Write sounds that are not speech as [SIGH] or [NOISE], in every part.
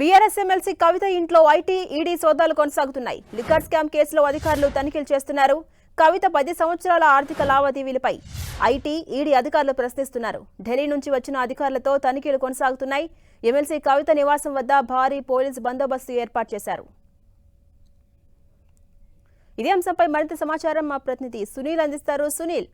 BRS MLC Kavitha ఇంట్లో IT ED సోదాలు కొనసాగుతున్నాయి. లిక్కర్ స్కామ్ కేసులో అధికారులు తనిఖీలు చేస్తున్నారు. కవిత పది సంవత్సరాల ఆర్థిక లావాదేవీలపై ఐటీ ఈడీ అధికారులు ప్రశ్నిస్తున్నారు. ఢిల్లీ నుంచి వచ్చిన అధికారులతో తనిఖీలు కొనసాగుతున్నాయి. ఎమ్మెల్సీ కవిత నివాసం వద్ద భారీ పోలీస్ బందోబస్తు ఏర్పాటు చేశారు. ఇదే అంశంపై మరింత సమాచారం మా ప్రతినిధి సునీల్ అందిస్తారు. సునీల్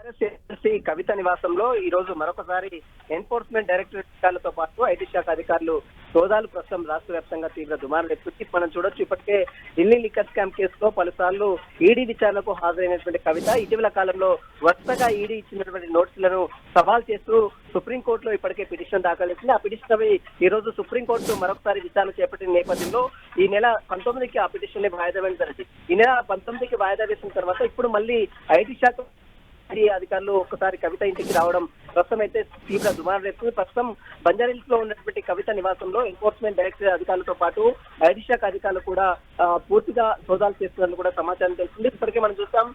టీఆర్ఎస్సీ కవిత నివాసంలో ఈ రోజు మరొకసారి ఎన్ఫోర్స్మెంట్ డైరెక్టరేట్లతో పాటు ఐటీ శాఖ అధికారులు సోదాలు ప్రస్తుతం రాష్ట్ర వ్యాప్తంగా తీవ్ర దుమారం ఎత్తుకి మనం చూడొచ్చు ఇప్పటికే ఢిల్లీ లిక్కర్ స్కామ్ కేసులో పలుసార్లు ఈడీ విచారణకు హాజరైనటువంటి కవిత. ఇటీవల కాలంలో వరుసగా ఈడీ ఇచ్చినటువంటి నోటీసులను సవాల్ చేస్తూ సుప్రీంకోర్టులో ఇప్పటికే పిటిషన్ దాఖలు చేసింది ఆ పిటిషన్ పై ఈ రోజు సుప్రీంకోర్టు మరొకసారి విచారణ చేపట్టిన నేపథ్యంలో ఈ నెల పంతొమ్మిదికి ఆ పిటిషన్ని వాయిదా వేయడం జరిగింది. ఈ నెల పంతొమ్మిదికి వాయిదా వేసిన తర్వాత ఇప్పుడు మళ్ళీ ఐటీ శాఖ ఐటీ అధికారులు ఒక్కసారి కవిత ఇంటికి రావడం ప్రస్తుతం అయితే తీవ్ర దుమారం రేపుతుంది ప్రస్తుతం బంజారీల్స్లో ఉన్నటువంటి కవిత నివాసంలో ఎన్ఫోర్స్మెంట్ డైరెక్టర్ అధికారులతో పాటు ఐటీ శాఖ అధికారులు కూడా పూర్తిగా సోదాలు చేస్తున్నట్లు కూడా సమాచారం తెలిసింది ఇప్పటికే మనం చూస్తాం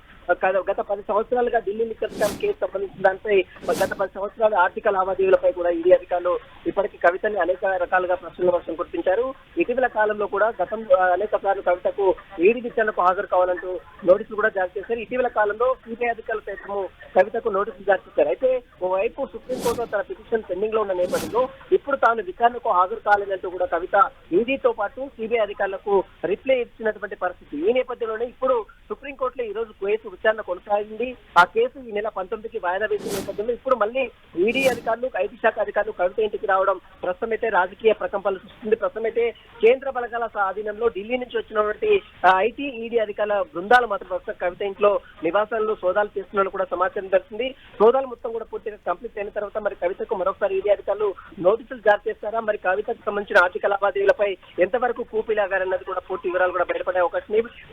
గత- పది సంవత్సరాలుగా ఢిల్లీ లిక్కర్ స్కామ్ కేసు సంబంధించిన దానిపై గత పది సంవత్సరాలు ఆర్థిక లావాదేవీలపై కూడా ఈడీ అధికారులు ఇప్పటికీ కవితని అనేక రకాలుగా ప్రశ్నల వర్షం కురిపించారు. ఇటీవల కాలంలో కూడా గతం అనేక సార్లు కవితకు ఈడీ విచారణకు హాజరు కావాలంటూ నోటీసులు కూడా జారీ చేశారు. ఇటీవల కాలంలో సిబిఐ అధికారులు సైతము కవితకు నోటీసులు జారీ చేశారు. అయితే ఓవైపు సుప్రీంకోర్టులో తన పిటిషన్ పెండింగ్లో ఉన్న నేపథ్యంలో ఇప్పుడు తాను విచారణకు హాజరు కాలేదంటూ కూడా కవిత ఈడీతో పాటు సిబిఐ అధికారులకు రిప్లై ఇచ్చినటువంటి పరిస్థితి. ఈ నేపథ్యంలోనే ఇప్పుడు సుప్రీంకోర్టులో ఈ రోజు కేసు విచారణ కొనసాగింది. ఆ కేసు ఈ నెల పంతొమ్మిదికి వాయిదా వేసిన నేపథ్యంలో ఇప్పుడు మళ్ళీ ఈడీ అధికారులు ఐటీ శాఖ అధికారులు కవిత ఇంటికి రావడం ప్రస్తుతమైతే రాజకీయ ప్రకంపనలు సృష్టిస్తుంది. ప్రస్తుతమైతే కేంద్ర బలగాల ఆధీనంలో ఢిల్లీ నుంచి వచ్చినటువంటి ఐటీ ఈడీ అధికారుల బృందాలు మాత్రం ప్రస్తుతం కవిత ఇంట్లో నివాసాల్లో సోదాలు చేస్తున్నట్లు కూడా సమాచారం దొరికింది సోదాలు మొత్తం కూడా పూర్తిగా కంప్లీట్ అయిన తర్వాత మరి కవితకు మరొకసారి ఈడీ అధికారులు నోటీసులు జారీ చేస్తారా? మరి కవితకు సంబంధించిన ఆర్థిక లావాదేవీలపై ఎంతవరకు కూపిలాగారన్నది కూడా పూర్తి వివరాలు కూడా బయటపడే అవకాశం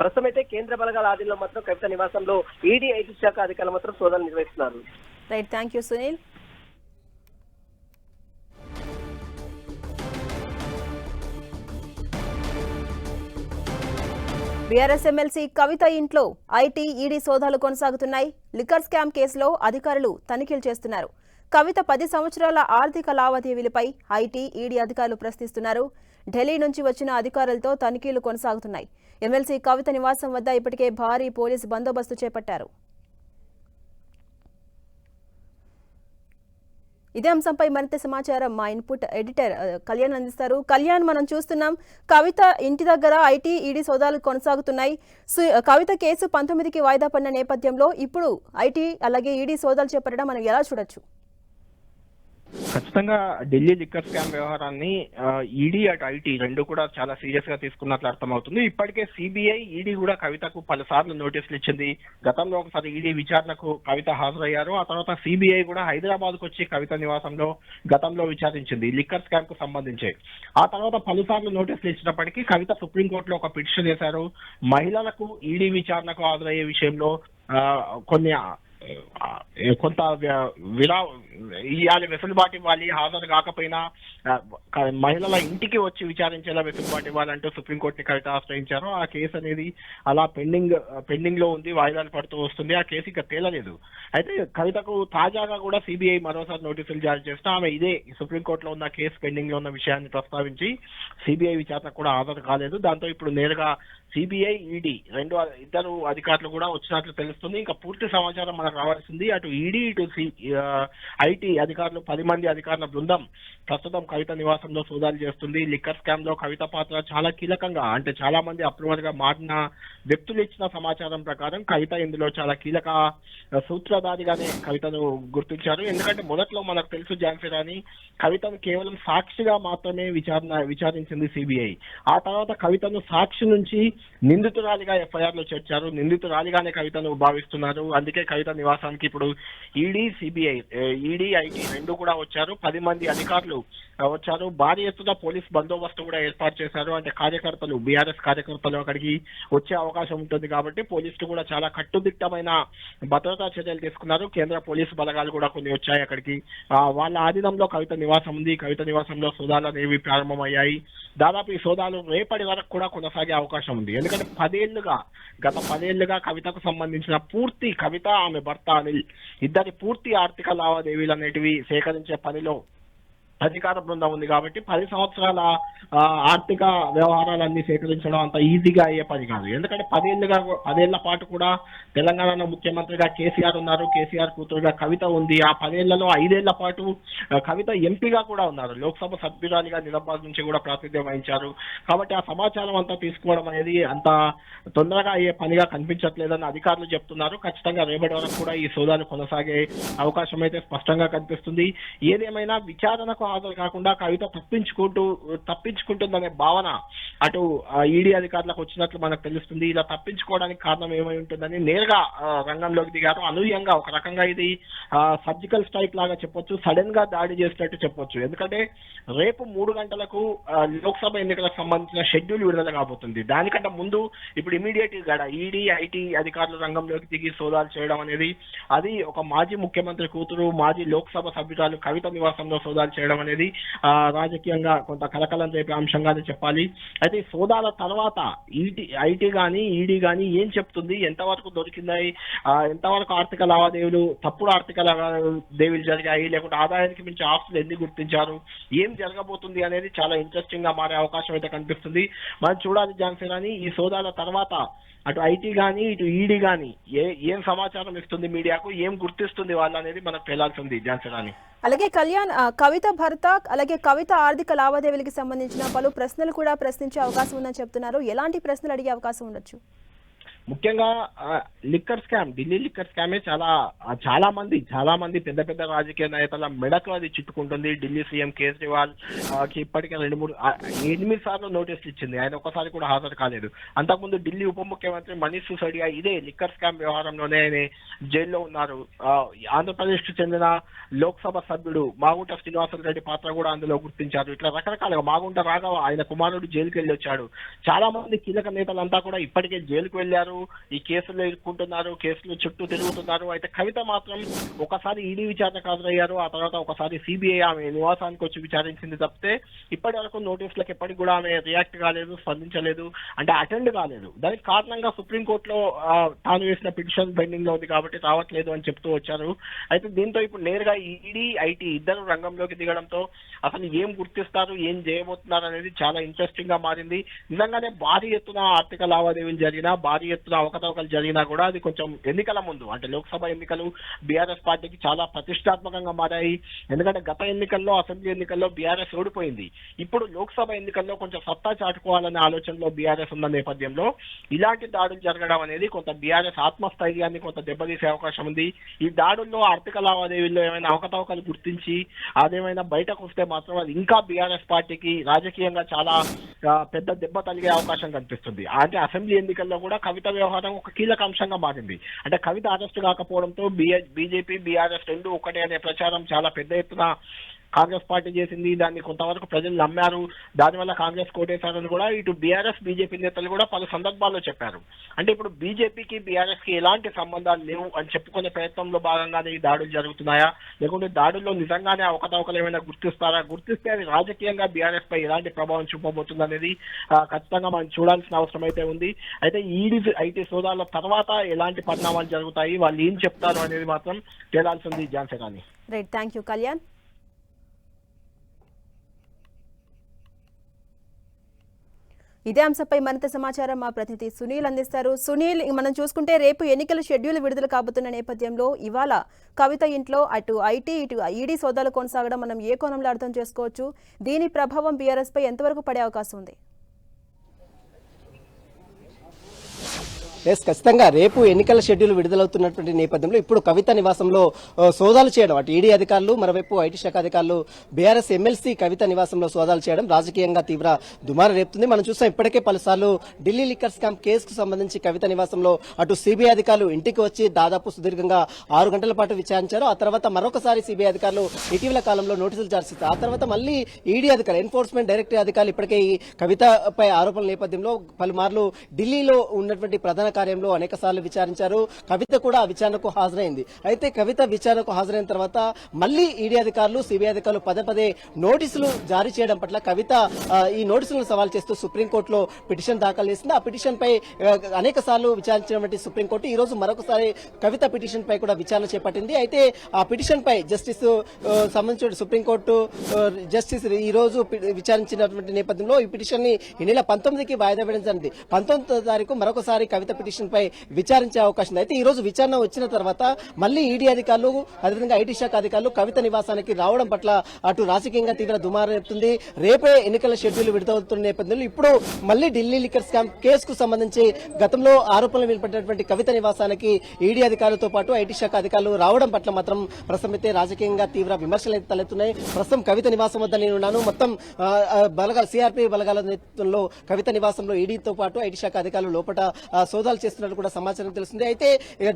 ప్రస్తుతం అయితే కేంద్ర బలగాల ఆధీనంలో మాత్రం కవిత నివాసంలో ఈడీ ఐటీ శాఖ అధికారులు మాత్రం సోదాలు నిర్వహిస్తున్నారు. Right thank you Sunil BRS MLC Kavitha ఇంట్లో ఐటీ ఈడీ సోదాలు కొనసాగుతున్నాయి. లిక్కర్ స్కామ్ కేసులో అధికారులు తనిఖీలు చేస్తున్నారు. కవిత పది సంవత్సరాల ఆర్థిక లావాదేవీలపై ఐటీ ఈడీ అధికారులు ప్రశ్నిస్తున్నారు. ఢిల్లీ నుంచి వచ్చిన అధికారులతో తనిఖీలు కొనసాగుతున్నాయి. ఎమ్మెల్సీ కవిత నివాసం వద్ద ఇప్పటికే భారీ పోలీసు బందోబస్తు చేపట్టారు. ఇదే అంశంపై మరింత సమాచారం మా ఇన్పుట్ ఎడిటర్ కళ్యాణ్ అందిస్తారు. కళ్యాణ్ మనం చూస్తున్నాం కవిత ఇంటి దగ్గర ఐటీ ఈడీ సోదాలు కొనసాగుతున్నాయి. కవిత కేసు పంతొమ్మిదికి వాయిదా పడిన నేపథ్యంలో ఇప్పుడు ఐటీ అలాగే ఈడీ సోదాలు చేపట్టడం మనం ఎలా చూడొచ్చు? ఖచ్చితంగా ఢిల్లీ లిక్కర్ స్కామ్ వ్యవహారాన్ని ఈడీ అటు ఐటీ రెండు కూడా చాలా సీరియస్గా తీసుకున్నట్లు అర్థమవుతుంది. ఇప్పటికే సిబిఐ ఈడీ కూడా కవితకు పలుసార్లు నోటీసులు ఇచ్చింది. గతంలో ఒకసారి ఈడీ విచారణకు కవిత హాజరయ్యారు. ఆ తర్వాత సిబిఐ కూడా హైదరాబాద్కు వచ్చి కవిత నివాసంలో గతంలో విచారించింది లిక్కర్ స్కామ్కు సంబంధించి. ఆ తర్వాత పలుసార్లు నోటీసులు ఇచ్చినప్పటికీ కవిత సుప్రీంకోర్టులో ఒక పిటిషన్ చేశారు మహిళలకు ఈడీ విచారణకు హాజరయ్యే విషయంలో ఆ, కొన్ని కొంత విలా ఇవాళ ఇవ్వాలి వెసులుబాటు ఇవ్వాలి హాజరు కాకపోయినా మహిళల ఇంటికి వచ్చి విచారించేలా వెసులుబాటు ఇవ్వాలంటూ సుప్రీంకోర్టుని కవిత ఆశ్రయించారు. ఆ కేసు అనేది అలా పెండింగ్ పెండింగ్లో ఉంది వాయిదాలు పడుతూ వస్తుంది. ఆ కేసు ఇక తేలలేదు. అయితే కవితకు తాజాగా కూడా సిబిఐ మరోసారి నోటీసులు జారీ చేస్తే ఆమె ఇదే సుప్రీంకోర్టులో ఉన్న కేసు పెండింగ్లో ఉన్న విషయాన్ని ప్రస్తావించి సిబిఐ విచారణ కూడా హాజరు కాలేదు. దాంతో ఇప్పుడు నేరుగా సిబిఐ ఈడీ రెండు ఇద్దరు అధికారులు కూడా వచ్చినట్లు తెలుస్తుంది. ఇంకా పూర్తి సమాచారం మనకు రావాల్సింది. అటు ఈడీ ఇటు ఐటీ అధికారులు పది మంది అధికారుల బృందం ప్రస్తుతం కవిత నివాసంలో సోదాలు చేస్తుంది. లిక్కర్ స్కామ్లో కవిత పాత్ర చాలా కీలకంగా అంటే చాలా మంది అప్రూవల్గా మారిన వ్యక్తులు ఇచ్చిన సమాచారం ప్రకారం కవిత ఇందులో చాలా కీలక సూత్రధారిగానే కవితను గుర్తించారు. ఎందుకంటే మొదట్లో మనకు తెలుసు ఝాన్సీ రాణి కవితను కేవలం సాక్షిగా మాత్రమే విచారణ విచారించింది సిబిఐ ఆ తర్వాత కవితను సాక్షి నుంచి నిందితురాలిగా ఎఫ్ఐఆర్లో చేర్చారు. నిందితురాలిగానే కవితను భావిస్తున్నారు. అందుకే కవిత నివాసానికి ఇప్పుడు ఈడీ సిబిఐ ఈడీ ఐటీ రెండు కూడా వచ్చారు. పది మంది అధికారులు వచ్చారు. భారీ ఎత్తున పోలీస్ బందోబస్తు కూడా ఏర్పాటు చేశారు. అంటే కార్యకర్తలు బీఆర్ఎస్ కార్యకర్తలు అక్కడికి వచ్చే అవకాశం ఉంటుంది కాబట్టి పోలీసులు కూడా చాలా కట్టుదిట్టమైన భద్రతా చర్యలు తీసుకున్నారు. కేంద్ర పోలీసు బలగాలు కూడా కొన్ని వచ్చాయి అక్కడికి. వాళ్ళ ఆధీనంలో కవిత నివాసం ఉంది. కవిత నివాసంలో సోదాలు అనేవి ప్రారంభమయ్యాయి. దాదాపు ఈ సోదాలు రేపటి వరకు కూడా కొనసాగే అవకాశం ఉంది. ఎందుకంటే పదేళ్ళుగా గత పదేళ్ళుగా కవితకు సంబంధించిన పూర్తి కవిత ఆమె భర్త అనిల్. ఇద్దరి పూర్తి ఆర్థిక లావాదేవీలు అనేటివి సేకరించే పనిలో అధికార బృందం ఉంది కాబట్టి పది సంవత్సరాల ఆ, ఆర్థిక వ్యవహారాలన్నీ సేకరించడం అంత ఈజీగా అయ్యే పని కాదు. ఎందుకంటే పదేళ్ళుగా పదేళ్ళ పాటు కూడా తెలంగాణలో ముఖ్యమంత్రిగా కేసీఆర్ ఉన్నారు. కేసీఆర్ కూతురుగా కవిత ఉంది. ఆ పదేళ్ళలో ఐదేళ్ళ పాటు కవిత ఎంపీగా కూడా ఉన్నారు. లోక్సభ సభ్యురాలిగా నిజామాబాద్ నుంచి కూడా ప్రాతినిధ్యం వహించారు. కాబట్టి ఆ సమాచారం అంతా తీసుకోవడం అనేది అంత తొందరగా అయ్యే పనిగా కనిపించట్లేదని అధికారులు చెప్తున్నారు. ఖచ్చితంగా రేపటి వరకు కూడా ఈ సోదాలు కొనసాగే అవకాశం అయితే స్పష్టంగా కనిపిస్తుంది. ఏదేమైనా విచారణకు హాజరు కాకుండా కవిత తప్పించుకుంటూ తప్పించుకుంటుందనే భావన అటు ఈడీ అధికారులకు వచ్చినట్లు మనకు తెలుస్తుంది. ఇలా తప్పించుకోవడానికి కారణం ఏమై ఉంటుందని నేరుగా రంగంలోకి దిగారు. అనూహ్యంగా ఒక రకంగా ఇది సర్జికల్ స్ట్రైక్ లాగా చెప్పొచ్చు. సడన్గా దాడి చేసినట్టు చెప్పొచ్చు. ఎందుకంటే రేపు మూడు గంటలకు లోక్సభ ఎన్నికలకు సంబంధించిన షెడ్యూల్ విడుదల కాబోతుంది. దానికంటే ముందు ఇప్పుడు ఇమీడియట్గా ఈడీ ఐటీ అధికారులు రంగంలోకి దిగి సోదాలు చేయడం అనేది అది ఒక మాజీ ముఖ్యమంత్రి కూతురు మాజీ లోక్సభ సభ్యురాలు కవిత నివాసంలో సోదాలు చేయడం అనేది రాజకీయంగా కొంత కలకలం రేపే అంశంగానే చెప్పాలి. అయితే ఈ సోదాల తర్వాత ఈటీ ఐటీ కానీ ఈడీ కానీ ఏం చెప్తుంది? ఎంతవరకు దొరికిందాయి? ఎంతవరకు ఆర్థిక లావాదేవీలు తప్పుడు ఆర్థిక లావాదేవీలు జరిగాయి? లేకుంటే ఆదాయానికి మించి ఆస్తులు ఎన్ని గుర్తించారు? ఏం జరగబోతుంది అనేది చాలా ఇంట్రెస్టింగ్గా మారే అవకాశం అయితే కనిపిస్తుంది. మనం చూడాలి జాన్సన్ అని ఈ సోదాల తర్వాత అటు ఐటీ కానీ ఇటు ఈడీ కానీ ఏ ఏం సమాచారం ఇస్తుంది మీడియాకు ఏం గుర్తిస్తుంది వాళ్ళు అనేది మనకు తేలాల్సింది జాన్సన్ అలాగే కళ్యాణ్ కవిత భర్త అలాగే కవిత ఆర్థిక లావాదేవీలకు సంబంధించిన పలు ప్రశ్నలు కూడా ప్రశ్నించే అవకాశం ఉందని చెప్తున్నారు. ఎలాంటి ప్రశ్నలు అడిగే అవకాశం ఉండొచ్చు? ముఖ్యంగా లిక్కర్ స్కామ్ ఢిల్లీ లిక్కర్ స్కామే చాలా చాలా మంది చాలా మంది పెద్ద పెద్ద రాజకీయ నేతల మెడకు అది చుట్టుకుంటుంది. ఢిల్లీ సీఎం కేజ్రీవాల్ ఆ, కి ఇప్పటికే రెండు మూడు ఎనిమిది సార్లు నోటీసులు ఇచ్చింది. ఆయన ఒకసారి కూడా హాజరు కాలేదు. అంతకుముందు ఢిల్లీ ఉప ముఖ్యమంత్రి మనీష్ సిసోడియా ఇదే లిక్కర్ స్కామ్ వ్యవహారంలోనే ఆయన జైల్లో ఉన్నారు. ఆ, ఆంధ్రప్రదేశ్కు చెందిన లోక్సభ సభ్యుడు మాగుంట శ్రీనివాస రెడ్డి పాత్ర కూడా అందులో గుర్తించారు. ఇట్లా రకరకాలుగా మాగుంట రాఘవ ఆయన కుమారుడు జైలుకి వెళ్ళి వచ్చాడు. చాలా మంది కీలక నేతలంతా కూడా ఇప్పటికే జైలుకు వెళ్ళారు. ఈ కేసులో ఇరుక్కుంటున్నారు కేసులు చుట్టూ తిరుగుతున్నారు. అయితే కవిత మాత్రం ఒకసారి ఈడీ విచారణకు హాజరయ్యారు ఆ తర్వాత ఒకసారి సిబిఐ ఆమె నివాసానికి వచ్చి విచారించింది తప్పితే ఇప్పటి వరకు నోటీసులకు ఎప్పటికి కూడా ఆమె రియాక్ట్ కాలేదు స్పందించలేదు అంటే అటెండ్ కాలేదు. దానికి కారణంగా సుప్రీంకోర్టులో తాను వేసిన పిటిషన్ పెండింగ్లో ఉంది కాబట్టి రావట్లేదు అని చెప్తూ వచ్చారు. అయితే దీంతో ఇప్పుడు నేరుగా ఈడీ ఐటీ ఇద్దరు రంగంలోకి దిగడంతో అసలు ఏం గుర్తిస్తారు ఏం చేయబోతున్నారు అనేది చాలా ఇంట్రెస్టింగ్గా మారింది. నిజంగానే భారీ ఎత్తున ఆర్థిక లావాదేవీలు జరిగినా భారీ ఎత్తున అవకతవకలు జరిగినా కూడా అది కొంచెం ఎన్నికల ముందు అంటే లోక్సభ ఎన్నికలు బీఆర్ఎస్ పార్టీకి చాలా ప్రతిష్టాత్మకంగా మారాయి. ఎందుకంటే గత ఎన్నికల్లో అసెంబ్లీ ఎన్నికల్లో బీఆర్ఎస్ ఓడిపోయింది. ఇప్పుడు లోక్సభ ఎన్నికల్లో కొంచెం సత్తా చాటుకోవాలనే ఆలోచనలో బీఆర్ఎస్ ఉన్న నేపథ్యంలో ఇలాంటి దాడులు జరగడం అనేది కొంత బీఆర్ఎస్ ఆత్మస్థైర్యాన్ని కొంత దెబ్బతీసే అవకాశం ఉంది. ఈ దాడుల్లో ఆర్థిక లావాదేవీల్లో ఏమైనా అవకతవకలు గుర్తించి అదేమైనా బయటకు వస్తే మాత్రం అది ఇంకా బీఆర్ఎస్ పార్టీకి రాజకీయంగా చాలా పెద్ద దెబ్బ తగిలే అవకాశం కనిపిస్తుంది. అంటే అసెంబ్లీ ఎన్నికల్లో కూడా కవిత వ్యవహారం ఒక కీలక అంశంగా మారింది. అంటే కవిత అరెస్ట్ కాకపోవడంతో బీజేపీ బీఆర్ఎస్ రెండు ఒకటే అనే ప్రచారం చాలా పెద్ద ఎత్తున కాంగ్రెస్ పార్టీ చేసింది దాన్ని కొంతవరకు ప్రజలు నమ్మారు. దానివల్ల కాంగ్రెస్ కోటేశారని కూడా ఇటు బీఆర్ఎస్ బీజేపీ నేతలు కూడా పలు సందర్భాల్లో చెప్పారు. అంటే ఇప్పుడు బీజేపీకి బీఆర్ఎస్కి ఎలాంటి సంబంధాలు లేవు అని చెప్పుకునే ప్రయత్నంలో భాగంగానే ఈ దాడులు జరుగుతున్నాయా? లేకుంటే దాడుల్లో నిజంగానే అవకతవకలు ఏమైనా గుర్తిస్తారా? గుర్తిస్తే అది రాజకీయంగా బీఆర్ఎస్ పై ఎలాంటి ప్రభావం చూపబోతుంది అనేది ఖచ్చితంగా మనం చూడాల్సిన అవసరం అయితే ఉంది. అయితే ఈడీ ఐటీ సోదాల తర్వాత ఎలాంటి పరిణామాలు జరుగుతాయి? వాళ్ళు ఏం చెప్తారు అనేది మాత్రం తేలాల్సింది ఝాన్సీ కానీ రైట్ థ్యాంక్ యూ కళ్యాణ్ ఇదే అంశంపై మరింత సమాచారం మా ప్రతినిధి సునీల్ అందిస్తారు. సునీల్ మనం చూసుకుంటే రేపు ఎన్నికల షెడ్యూల్ విడుదల కాబోతున్న నేపథ్యంలో ఇవాళ కవిత ఇంట్లో అటు ఐటీ ఇటు ఈడీ సోదాలు కొనసాగడం మనం ఏ కోణంలో అర్థం చేసుకోవచ్చు? దీని ప్రభావం బీఆర్ఎస్ పై ఎంతవరకు పడే అవకాశం ఉంది? ఎస్ ఖచ్చితంగా. రేపు ఎన్నికల షెడ్యూల్ విడుదలవుతున్నటువంటి నేపథ్యంలో ఇప్పుడు కవిత నివాసంలో సోదాలు చేయడం. అటు ఈడీ అధికారులు మరోవైపు ఐటీ శాఖ అధికారులు బీఆర్ఎస్ ఎమ్మెల్సీ కవిత నివాసంలో సోదాలు చేయడం రాజకీయంగా తీవ్ర దుమారం రేపుతుంది. మనం చూస్తాం ఇప్పటికే పలుసార్లు ఢిల్లీ లిక్కర్ స్కామ్ కేసుకు సంబంధించి కవిత నివాసంలో అటు సిబిఐ అధికారులు ఇంటికి వచ్చి దాదాపు సుదీర్ఘంగా ఆరు గంటల పాటు విచారించారు. ఆ తర్వాత మరొకసారి సిబిఐ అధికారులు ఇటీవల కాలంలో నోటీసులు జారీ చేశారు ఆ తర్వాత మళ్ళీ ఈడీ అధికారులు ఎన్ఫోర్స్మెంట్ డైరెక్టరీ అధికారులు ఇప్పటికే ఈ కవితపై ఆరోపణల నేపథ్యంలో పలుమార్లు ఢిల్లీలో ఉన్నటువంటి ప్రధాన కార్యంలో అనేక సార్లు విచారించారు. కవిత కూడా విచారణకు హాజరైంది. అయితే కవిత విచారణకు హాజరైన తర్వాత మళ్ళీ ఈడీ అధికారులు సిబిఐ అధికారులు పదే పదే నోటీసులు జారీ చేయడం పట్ల కవిత ఈ నోటీసులను సవాల్ చేస్తూ సుప్రీంకోర్టులో పిటిషన్ దాఖలు చేసింది. ఆ పిటిషన్ పై అనేక సార్లు విచారించినటువంటి సుప్రీంకోర్టు ఈ రోజు మరొకసారి కవిత పిటిషన్ పై కూడా విచారణ చేపట్టింది. అయితే ఆ పిటిషన్ పై జస్టిస్ సంబంధించిన సుప్రీంకోర్టు జస్టిస్ ఈ రోజు విచారించినటువంటి నేపథ్యంలో ఈ పిటిషన్ని ఈ నెల పంతొమ్మిదికి వాయిదా వేయడం జరిగింది. పంతొమ్మిదో తారీఖు మరొకసారి కవిత పిటిషన్ పై విచారించే అవకాశం ఉంది. అయితే ఈ రోజు విచారణ వచ్చిన తర్వాత మళ్ళీ ఈడీ అధికారులు అదేవిధంగా ఐటీ శాఖ అధికారులు కవిత నివాసానికి రావడం పట్ల అటు రాజకీయంగా తీవ్ర దుమారం రేపుతుంది. రేపే ఎన్నికల షెడ్యూల్ విడుదలవుతున్న నేపథ్యంలో ఇప్పుడు మళ్ళీ ఢిల్లీ లిక్కర్ స్కామ్ కేసుకు సంబంధించి గతంలో ఆరోపణలు వినపడినటువంటి కవిత నివాసానికి ఈడీ అధికారులతో పాటు ఐటీ శాఖ అధికారులు రావడం పట్ల మాత్రం ప్రస్తుతం అయితే రాజకీయంగా తీవ్ర విమర్శలు అయితే తలెత్తున్నాయి. ప్రస్తుతం కవిత నివాసం వద్ద నేను ఉన్నాను. మొత్తం బలగా సిఆర్పీ బలగాల నేతృత్వంలో కవిత నివాసంలో ఈడీతో పాటు ఐటీ శాఖ అధికారులు లోపల ఆ, సోదాలు చేస్తున్నట్లు కూడా సమాచారం తెలుస్తుంది. అయితే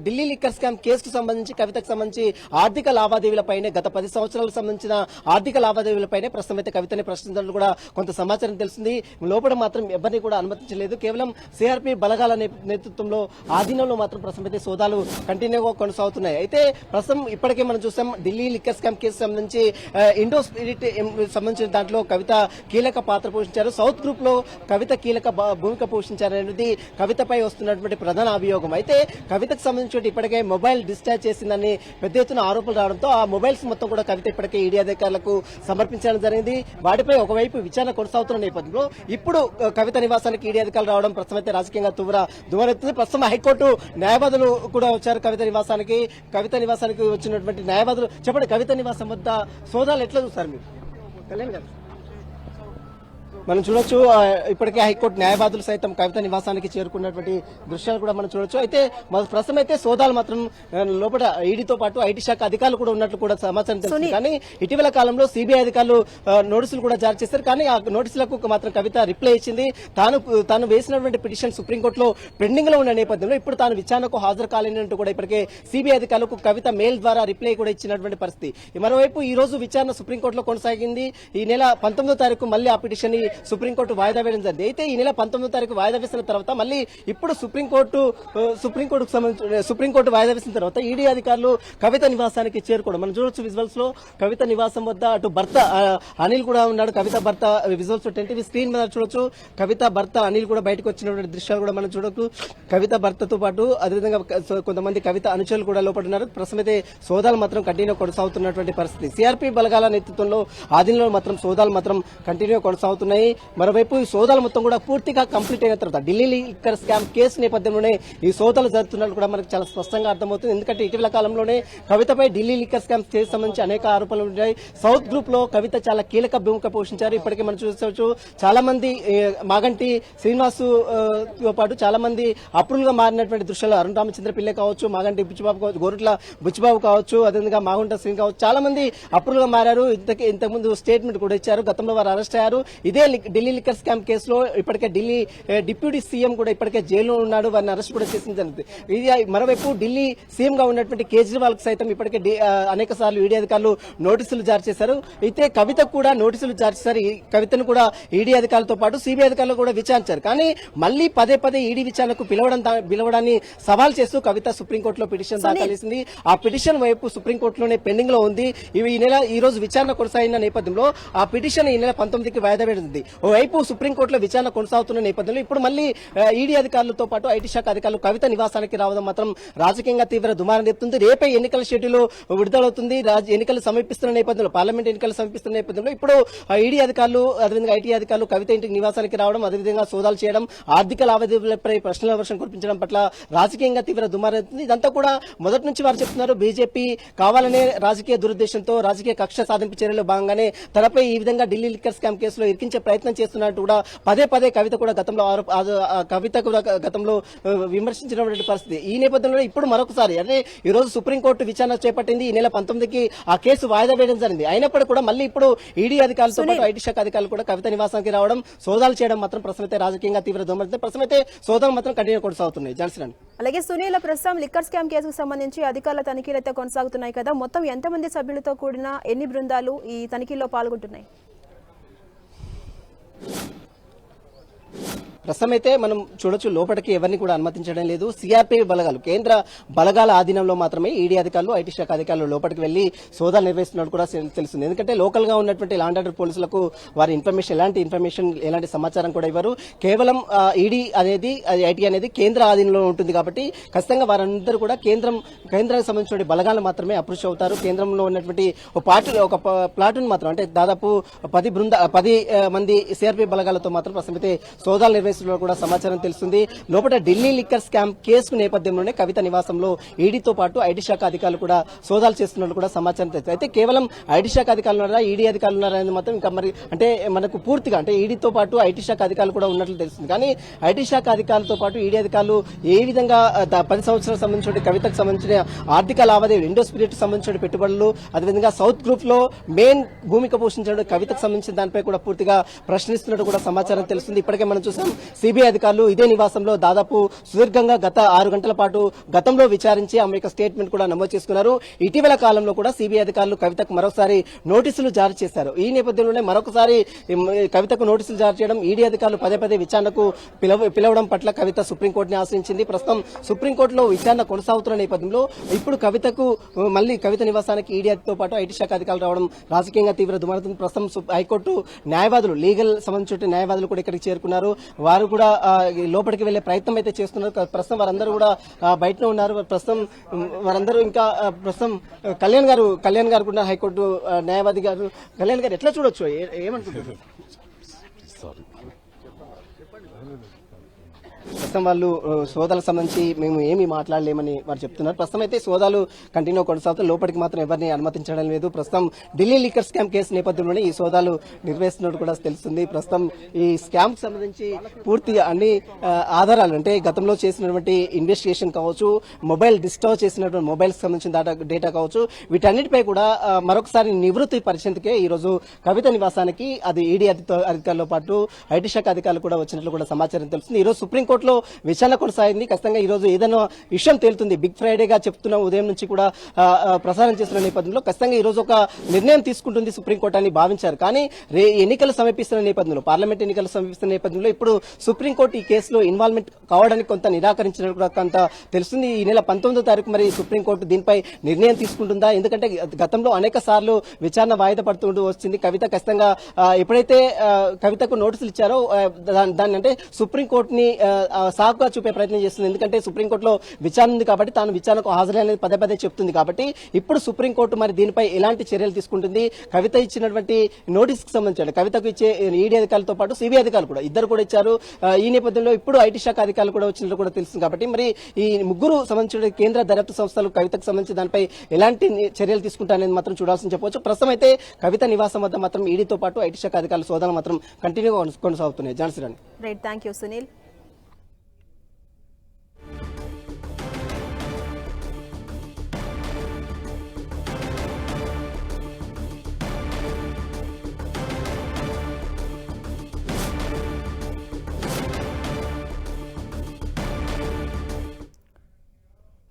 ఢిల్లీ లిక్కర్ స్కామ్ కేసుకు సంబంధించి కవితకు సంబంధించి ఆర్థిక లావాదేవీలపైనే గత పది సంవత్సరాలకు సంబంధించిన ఆర్థిక లావాదేవీలపైనే ప్రస్తుతం అయితే కవితని ప్రశ్నించినట్లు కూడా కొంత సమాచారం తెలిసింది లోపల మాత్రం ఎవరిని కూడా అనుమతించలేదు. కేవలం సిఆర్పి బలగాల నేతృత్వంలో ఆధీనంలో మాత్రం ప్రస్తుతం అయితే సోదాలు కంటిన్యూగా కొనసాగుతున్నాయి. అయితే ప్రస్తుతం ఇప్పటికే మనం చూసాం ఢిల్లీ లిక్కర్ స్కామ్ కేసు సంబంధించి ఇండో స్పిరిట్ సంబంధించిన దాంట్లో కవిత కీలక పాత్ర పోషించారు. సౌత్ గ్రూప్లో కవిత కీలక భూమిక పోషించారనేది కవితపై వస్తున్నటువంటి ప్రధాన అభియోగం. అయితే కవితకు సంబంధించి ఇప్పటికే మొబైల్ డిశ్చార్జ్ చేసిందని పెద్ద ఎత్తున ఆరోపణలు రావడంతో ఆ మొబైల్స్ మొత్తం కూడా కవిత ఇప్పటికే ఈడీ అధికారులకు సమర్పించడం జరిగింది. వాటిపై ఒకవైపు విచారణ కొనసాగుతున్న నేపథ్యంలో ఇప్పుడు కవిత నివాసానికి ఈడీ అధికారులు రావడం ప్రస్తుతం అయితే రాజకీయంగా తువ్వర దువరెత్తుంది ప్రస్తుతం హైకోర్టు న్యాయవాదులు కూడా వచ్చారు కవిత నివాసానికి. కవిత నివాసానికి వచ్చినటువంటి న్యాయవాదులు చెప్పండి కవిత నివాసం వద్ద సోదాలు ఎట్లా చూస్తారు మీరు? కళ్యాణ్ గారు. మనం చూడొచ్చు ఇప్పటికే హైకోర్టు న్యాయవాదులు సైతం కవిత నివాసానికి చేరుకున్నటువంటి దృశ్యాలు కూడా మనం చూడొచ్చు. అయితే ప్రస్తుతం అయితే సోదాలు మాత్రం లోపల ఈడీతో పాటు ఐటీ శాఖ అధికారులు కూడా ఉన్నట్లు కూడా సమాచారం తెలుస్తుంది. కానీ ఇటీవల కాలంలో సిబిఐ అధికారులు నోటీసులు కూడా జారీ చేశారు. కానీ ఆ నోటీసులకు మాత్రం కవిత రిప్లై ఇచ్చింది. తాను తాను వేసినటువంటి పిటిషన్ సుప్రీంకోర్టులో పెండింగ్లో ఉన్న నేపథ్యంలో ఇప్పుడు తాను విచారణకు హాజరు కాలేనంటూ కూడా ఇప్పటికే సిబిఐ అధికారులకు కవిత మెయిల్ ద్వారా రిప్లై కూడా ఇచ్చినటువంటి పరిస్థితి. మరోవైపు ఈ రోజు విచారణ సుప్రీంకోర్టులో కొనసాగింది. ఈ నెల పంతొమ్మిదో తారీఖు మళ్ళీ ఆ పిటిషన్ని సుప్రీంకోర్టు వాయిదా వేయడం జరిగింది. అయితే ఈ నెల పంతొమ్మిదో తారీఖు వాయిదా వేసిన తర్వాత మళ్ళీ ఇప్పుడు సుప్రీంకోర్టు సుప్రీంకోర్టుకు సంబంధించిన సుప్రీంకోర్టు వాయిదా వేసిన తర్వాత ఈడీ అధికారులు కవిత నివాసానికి చేరుకోవడం. మనం చూడొచ్చు విజువల్స్లో కవిత నివాసం వద్ద అటు భర్త అనిల్ కూడా ఉన్నాడు. కవిత భర్త విజువల్స్ టెన్ స్క్రీన్ మీద చూడొచ్చు. కవిత భర్త అనిల్ కూడా బయటకు వచ్చినటువంటి దృశ్యాలు కూడా మనం చూడొచ్చు. కవిత భర్తతో పాటు అదేవిధంగా కొంతమంది కవిత అనుచరులు కూడా లోపల ఉన్నారు. ప్రస్తుతం సోదాలు మాత్రం కంటిన్యూ కొనసాగుతున్నటువంటి పరిస్థితి. సిఆర్పీ బలగాల నేతృత్వంలో ఆధీనంలో మాత్రం సోదాలు మాత్రం కంటిన్యూ కొనసాగుతున్నాయి. మరోవైపు ఈ సోదాలు మొత్తం కూడా పూర్తిగా కంప్లీట్ అయిన తర్వాత ఢిల్లీ లిక్కర్ స్కామ్ కేసు నేపథ్యంలోనే ఈ సోదాలు జరుగుతున్నట్టు కూడా మనకు చాలా స్పష్టంగా అర్థమవుతుంది. ఎందుకంటే ఇటీవల కాలంలోనే కవితపై ఢిల్లీ లిక్కర్ స్కామ్ కేసు సంబంధించి అనేక ఆరోపణలు ఉన్నాయి. సౌత్ గ్రూప్లో కవిత చాలా కీలక భూమిక పోషించారు. ఇప్పటికే మనం చూసుకోవచ్చు చాలా మంది మాగంటి శ్రీనివాసు తో పాటు చాలా మంది అప్రూవల్గా మారినటువంటి దృశ్యాలు అరుణ్ రామచంద్ర పిల్లే కావచ్చు మాగంటి బుచ్చిబాబు కావచ్చు గోరుట్ల బుచ్చిబాబు కావచ్చు అదేవిధంగా మాగుంట శ్రీని కావచ్చు చాలా మంది అప్రూవల్గా మారారు. ఇంతకు ఇంతకుముందు స్టేట్మెంట్ కూడా ఇచ్చారు. గతంలో వారు అరెస్ట్ అయ్యారు. ఇదే ఢిల్లీ లిక్కర్ స్కామ్ కేసులో ఇప్పటికే ఢిల్లీ డిప్యూటీ సీఎం కూడా ఇప్పటికే జైల్లో ఉన్నాడు. వారిని అరెస్ట్ కూడా చేసింది జరిగింది ఇది మరోవైపు ఢిల్లీ సీఎం గా ఉన్నటువంటి కేజ్రీవాల్కు సైతం ఇప్పటికే అనేక సార్లు ఈడీ అధికారులు నోటీసులు జారీ చేశారు. అయితే కవితకు కూడా నోటీసులు జారీ చేశారు. కవితను కూడా ఈడీ అధికారులతో పాటు సిబిఐ అధికారులు కూడా విచారించారు. కానీ మళ్ళీ పదే పదే ఈడీ విచారణకు పిలవడం పిలవడాన్ని సవాల్ చేస్తూ కవిత సుప్రీంకోర్టులో పిటిషన్ దాఖలు చేసింది ఆ పిటిషన్ వైపు సుప్రీంకోర్టులోనే పెండింగ్లో ఉంది. ఈ నెల ఈ రోజు విచారణ కొనసాగిన నేపథ్యంలో ఆ పిటిషన్ ఈ నెల పంతొమ్మిదికి వాయిదా వేడింది ఓవైపు సుప్రీంకోర్టులో విచారణ కొనసాగుతున్న నేపథ్యంలో ఇప్పుడు మళ్ళీ ఈడీ అధికారులతో పాటు ఐటీ శాఖ అధికారులు కవిత నివాసానికి రావడం మాత్రం రాజకీయంగా తీవ్ర దుమారం రేపుతుంది. రేపే ఎన్నికల షెడ్యూల్ విడుదలవుతుంది. ఎన్నికలు సమీపిస్తున్న నేపథ్యంలో పార్లమెంట్ ఎన్నికలు సమీపిస్తున్న నేపథ్యంలో ఇప్పుడు ఈడీ అధికారులు అదేవిధంగా ఐటీ అధికారులు కవిత ఇంటికి నివాసానికి రావడం అదేవిధంగా సోదాలు చేయడం ఆర్థిక లావాదేవీలపై ప్రశ్నల వర్షం కురిపించడం పట్ల రాజకీయంగా తీవ్ర దుమారం రేపుతుంది. ఇదంతా కూడా మొదటి నుంచి వారు చెప్తున్నారు. బీజేపీ కావాలనే రాజకీయ దురుద్దేశంతో రాజకీయ కక్ష సాధింపు చర్యలో భాగంగానే తనపై ఈ విధంగా ఢిల్లీ లిక్కర్ స్కామ్ కేసులో ఇరికించే ప్రయత్నం చేస్తున్నట్టు కూడా పదే పదే కవిత కూడా గతంలో కవిత కూడా గతంలో విమర్శించినటువంటి పరిస్థితి. ఈ నేపథ్యంలో ఇప్పుడు మరొకసారి అంటే ఈ రోజు సుప్రీంకోర్టు విచారణ చేపట్టింది. ఈ నెల పంతొమ్మిదికి ఆ కేసు వాయిదా వేయడం జరిగింది. అయినప్పటికీ కూడా మళ్ళీ ఇప్పుడు ఈడీ అధికారులతో పాటు ఐటీ శాఖ అధికారులు కూడా కవిత నివాసానికి రావడం సోదాలు చేయడం మాత్రం ప్రస్తుతం రాజకీయంగా తీవ్ర ప్రస్తుతం అయితే సోదాలు మాత్రం కంటిన్యూ కొనసాగుతున్నాయి జాన్సన్ అలాగే సునీల ప్రస్తుతం లిక్కర్ స్కామ్ కేసుకు సంబంధించి అధికారుల తనిఖీలు అయితే కొనసాగుతున్నాయి కదా. మొత్తం ఎంతమంది సభ్యులతో కూడిన ఎన్ని బృందాలు ఈ తనిఖీల్లో పాల్గొంటున్నాయి? ప్రస్తుతం అయితే మనం చూడొచ్చు లోపలికి ఎవరిని కూడా అనుమతించడం లేదు. సిఆర్పీ బలగాలు కేంద్ర బలగాల ఆధీనంలో మాత్రమే ఈడీ అధికారులు ఐటీ శాఖ అధికారులు లోపలికి వెళ్ళి సోదాలు నిర్వహిస్తున్నట్టు కూడా తెలుస్తుంది. ఎందుకంటే లోకల్గా ఉన్నటువంటి లాండ్ ఆర్డర్ పోలీసులకు వారి ఇన్ఫర్మేషన్ ఎలాంటి ఇన్ఫర్మేషన్ ఎలాంటి సమాచారం కూడా ఇవ్వరు. కేవలం ఈడీ అనేది ఐటీ అనేది కేంద్ర ఆధీనంలో ఉంటుంది కాబట్టి ఖచ్చితంగా వారందరూ కూడా కేంద్రం కేంద్రానికి సంబంధించిన బలగాలు మాత్రమే అప్రోచ్ అవుతారు. కేంద్రంలో ఉన్నటువంటి ఒక పార్టీ ఒక ప్లాటూన్ మాత్రం అంటే దాదాపు పది బృంద పది మంది సిఆర్పీ బలగాలతో మాత్రం ప్రస్తుతం అయితే సోదాలు కేసులో కూడా సమాచారం తెలుస్తుంది. లోపల ఢిల్లీ లిక్కర్ స్కామ్ కేసు నేపథ్యంలోనే కవిత నివాసంలో ఈడీతో పాటు ఐటీ శాఖ అధికారులు కూడా సోదాలు చేస్తున్నట్లు కూడా సమాచారం తెలుస్తుంది. అయితే కేవలం ఐటీ శాఖ అధికారులు ఉన్నారా ఈడీ అధికారులు ఉన్నారా అనేది మాత్రం ఇంకా మరి అంటే మనకు పూర్తిగా అంటే ఈడీతో పాటు ఐటీ శాఖ అధికారులు కూడా ఉన్నట్లు తెలుస్తుంది. కానీ ఐటీ శాఖ అధికారులతో పాటు ఈడీ అధికారులు ఏ విధంగా పది సంవత్సరాలకు సంబంధించిన కవితకు సంబంధించిన ఆర్థిక లావాదేవీలు ఇండో స్పిరిట్ సంబంధించిన పెట్టుబడులు అదేవిధంగా సౌత్ గ్రూప్లో మెయిన్ భూమిక పోషించిన కవితకు సంబంధించిన దానిపై కూడా పూర్తిగా ప్రశ్నిస్తున్నట్టు కూడా సమాచారం తెలుస్తుంది. ఇప్పటికే మనం చూసాం సిబిఐ అధికారులు ఇదే నివాసంలో దాదాపు సుదీర్ఘంగా గత ఆరు గంటల పాటు గతంలో విచారించి ఆమె యొక్క స్టేట్మెంట్ కూడా నమోదు చేసుకున్నారు. ఇటీవల కాలంలో కూడా సిబిఐ అధికారులు కవితకు మరోసారి నోటీసులు జారీ చేశారు. ఈ నేపథ్యంలోనే మరొకసారి కవితకు నోటీసులు జారీ చేయడం ఈడీ అధికారులు పదే పదే విచారణకు పిలవ పిలవడం పట్ల కవిత సుప్రీంకోర్టుని ఆశ్రయించింది ప్రస్తుతం సుప్రీంకోర్టులో విచారణ కొనసాగుతున్న నేపథ్యంలో ఇప్పుడు కవితకు మళ్ళీ కవిత నివాసానికి ఈడీతో పాటు ఐటీ శాఖ అధికారులు రావడం రాజకీయంగా తీవ్ర దుమారుతుంది ప్రస్తుతం హైకోర్టు న్యాయవాదులు లీగల్ సంబంధించిన న్యాయవాదులు కూడా ఇక్కడికి చేరుకున్నారు. వారు కూడా లోపలికి వెళ్ళే ప్రయత్నం అయితే చేస్తున్నారు. ప్రస్తుతం వారందరూ కూడా బయటనే ఉన్నారు. ప్రస్తుతం వారందరూ ఇంకా ప్రస్తుతం కళ్యాణ్ గారు కళ్యాణ్ గారు కూడా హైకోర్టు న్యాయవాది గారు కళ్యాణ్ గారు ఎట్లా చూడొచ్చు? ఏ- ఏమనుకుంటున్నారు [LAUGHS] ప్రస్తుతం వాళ్ళు సోదాలకు సంబంధించి మేము ఏమీ మాట్లాడలేమని వారు చెప్తున్నారు. ప్రస్తుతం అయితే సోదాలు కంటిన్యూ కొనసాగుతూ లోపలికి మాత్రం ఎవరిని అనుమతించడం లేదు. ప్రస్తుతం ఢిల్లీ లీకర్ స్కామ్ కేసు నేపథ్యంలోనే ఈ సోదాలు నిర్వహిస్తున్నట్టు కూడా తెలుస్తుంది. ప్రస్తుతం ఈ స్కామ్ సంబంధించి పూర్తిగా అన్ని ఆధారాలు అంటే గతంలో చేసినటువంటి ఇన్వెస్టిగేషన్ కావచ్చు మొబైల్ డిస్టర్బ్ చేసినటువంటి మొబైల్స్ సంబంధించిన డేటా డేటా కావచ్చు వీటన్నిటిపై కూడా మరొకసారి నివృత్తి పరిచేందుకే ఈ రోజు కవిత నివాసానికి అది ఈడీ అధికారులతో పాటు ఐటీ శాఖ అధికారులు కూడా వచ్చినట్లు కూడా సమాచారం తెలుస్తుంది. ఈ రోజు సుప్రీంకోర్టులో విచారణ కొనసాగింది. ఖచ్చితంగా ఈ రోజు ఏదైనా విషయం తేలుతుంది. బిగ్ ఫ్రైడేగా చెప్తున్న ఉదయం నుంచి కూడా ప్రసారం చేస్తున్న నేపథ్యంలో ఖచ్చితంగా ఈ రోజు ఒక నిర్ణయం తీసుకుంటుంది సుప్రీంకోర్టు అని భావించారు. కానీ రే ఎన్నికలు సమీపిస్తున్న నేపథ్యంలో పార్లమెంట్ ఎన్నికలు సమీపిస్తున్న నేపథ్యంలో ఇప్పుడు సుప్రీంకోర్టు ఈ కేసులో ఇన్వాల్వ్మెంట్ కావడానికి కొంత నిరాకరించినట్టు కూడా కొంత తెలుస్తుంది. ఈ నెల పంతొమ్మిదో తారీఖు మరి సుప్రీంకోర్టు దీనిపై నిర్ణయం తీసుకుంటుందా? ఎందుకంటే గతంలో అనేక సార్లు విచారణ వాయిదా పడుతూ వచ్చింది కవిత ఖచ్చితంగా ఎప్పుడైతే కవితకు నోటీసులు ఇచ్చారో దాన్ని అంటే సుప్రీంకోర్టుని సాకుగా చూపే ప్రయత్నం చేస్తుంది. ఎందుకంటే సుప్రీంకోర్టులో విచారణ ఉంది కాబట్టి తాను విచారణకు హాజరైనది పదే పదే చెప్తుంది కాబట్టి ఇప్పుడు సుప్రీంకోర్టు మరి దీనిపై ఎలాంటి చర్యలు తీసుకుంటుంది? కవిత ఇచ్చినటువంటి నోటీస్కి సంబంధించి కవితకు ఇచ్చే ఈడీ అధికారులతో పాటు సిబిఐ అధికారులు కూడా ఇద్దరు కూడా ఇచ్చారు. ఈ నేపథ్యంలో ఇప్పుడు ఐటీ శాఖ అధికారులు కూడా వచ్చినట్లు కూడా తెలుస్తుంది కాబట్టి మరి ఈ ముగ్గురు సంబంధించిన కేంద్ర దర్యాప్తు సంస్థలు కవితకు సంబంధించి దానిపై ఎలాంటి చర్యలు తీసుకుంటారనేది మాత్రం చూడాల్సి చెప్పవచ్చు. ప్రస్తుతం అయితే కవిత నివాసం వద్ద మాత్రం ఈడీతో పాటు ఐటీ శాఖ అధికారుల సోదాలు మాత్రం కంటిన్యూగా కొనసాగుతున్నాయి. Jhansi right thank you Sunil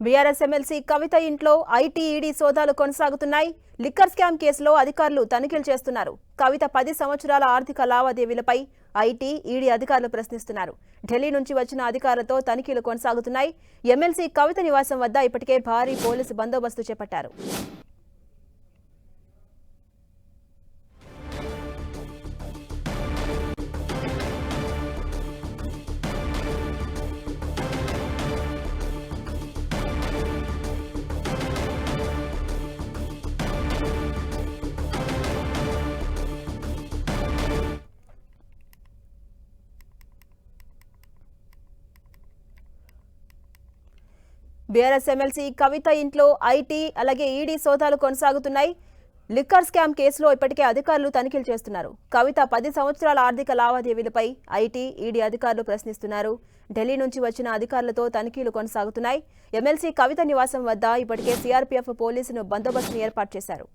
BRS MLC Kavitha ఇంట్లో ఐటీఈడీ సోదాలు కొనసాగుతున్నాయి. లిక్కర్ స్కామ్ కేసులో అధికారులు తనిఖీలు చేస్తున్నారు. కవిత పది సంవత్సరాల ఆర్థిక లావాదేవీలపై ఐటీ ఈడీ అధికారులు ప్రశ్నిస్తున్నారు. ఢిల్లీ నుంచి వచ్చిన అధికారులతో తనిఖీలు కొనసాగుతున్నాయి. ఎమ్మెల్సీ కవిత నివాసం వద్ద ఇప్పటికే భారీ పోలీసు బందోబస్తు చేపట్టారు. బీఆర్ఎస్ ఎమ్మెల్సీ కవిత ఇంట్లో ఐటీ అలాగే ఈడీ సోదాలు కొనసాగుతున్నాయి. లిక్కర్ స్కామ్ కేసులో ఇప్పటికే అధికారులు తనిఖీలు చేస్తున్నారు. కవిత పది సంవత్సరాల ఆర్థిక లావాదేవీలపై ఐటీ ఈడీ అధికారులు ప్రశ్నిస్తున్నారు. ఢిల్లీ నుంచి వచ్చిన అధికారులతో తనిఖీలు కొనసాగుతున్నాయి. ఎమ్మెల్సీ కవిత నివాసం వద్ద ఇప్పటికే సీఆర్పీఎఫ్ పోలీసును బందోబస్తును ఏర్పాటు చేశారు.